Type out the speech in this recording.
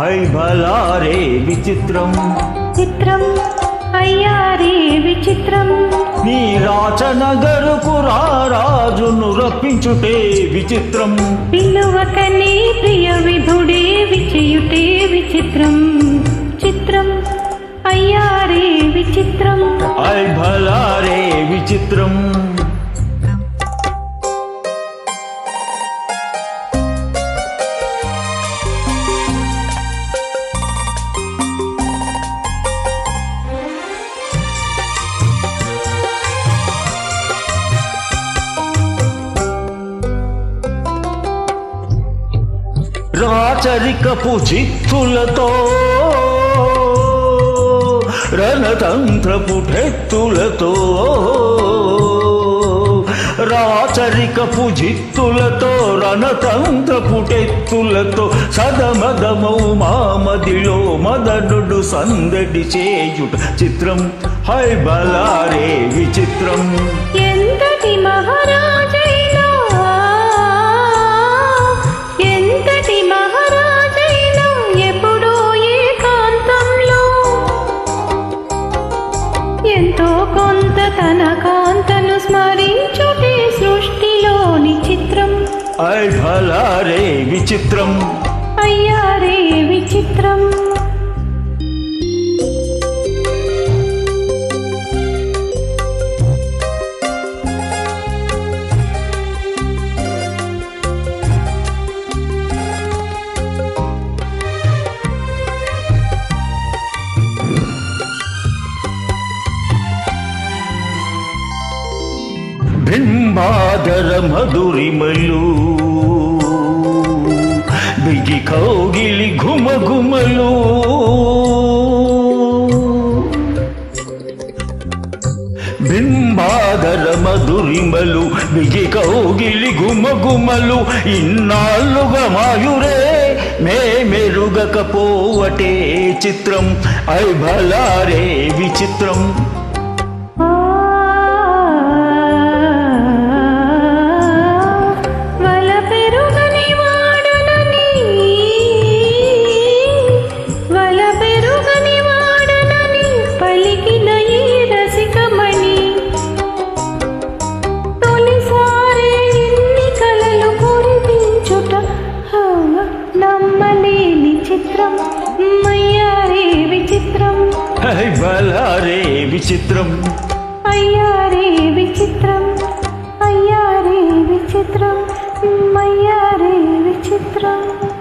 I బలారే విచిత్రం. చిత్రం అయ్యారే విచిత్రం. నీ రాచనగరుకు రారాజును రప్పించుటే విచిత్రం. పిలువకనే ప్రియ విభుడే విచయుటే విచిత్రం. చిత్రం అయ్యారే విచిత్రం. ఐ బలారే విచిత్రం. రాచరికపు చిత్తులతో రణతంత్రపు ఠెత్తులతో రాచరికపు జిత్తులతో రణతంత్రపు టెత్తులతో సదమదమౌ మామదిలో మదనుడు సందడి చేయుట చిత్రం. హై బలారే విచిత్రం. ఎంతటి మహారాజైనా ఐ ఫలారే విచిత్రం. అయ్యారే విచిత్రం. బింబాదర మధురిమలు బిగి కౌగిలి ఘుమఘుమలు బింబాదర మధురిమలు బిగి కౌగిలి గుమగుమలు ఇన్నాళ్ళుగా మాయురే మే మెరుగకపోవటే చిత్రం ఐ భలారే విచిత్రం నమ్మలేని చిత్రం మయ్యారే విచిత్రం. ఐ భలారే విచిత్రం. అయ్యారే విచిత్రం అయ్యారే విచిత్రం మయ్యారే విచిత్రం.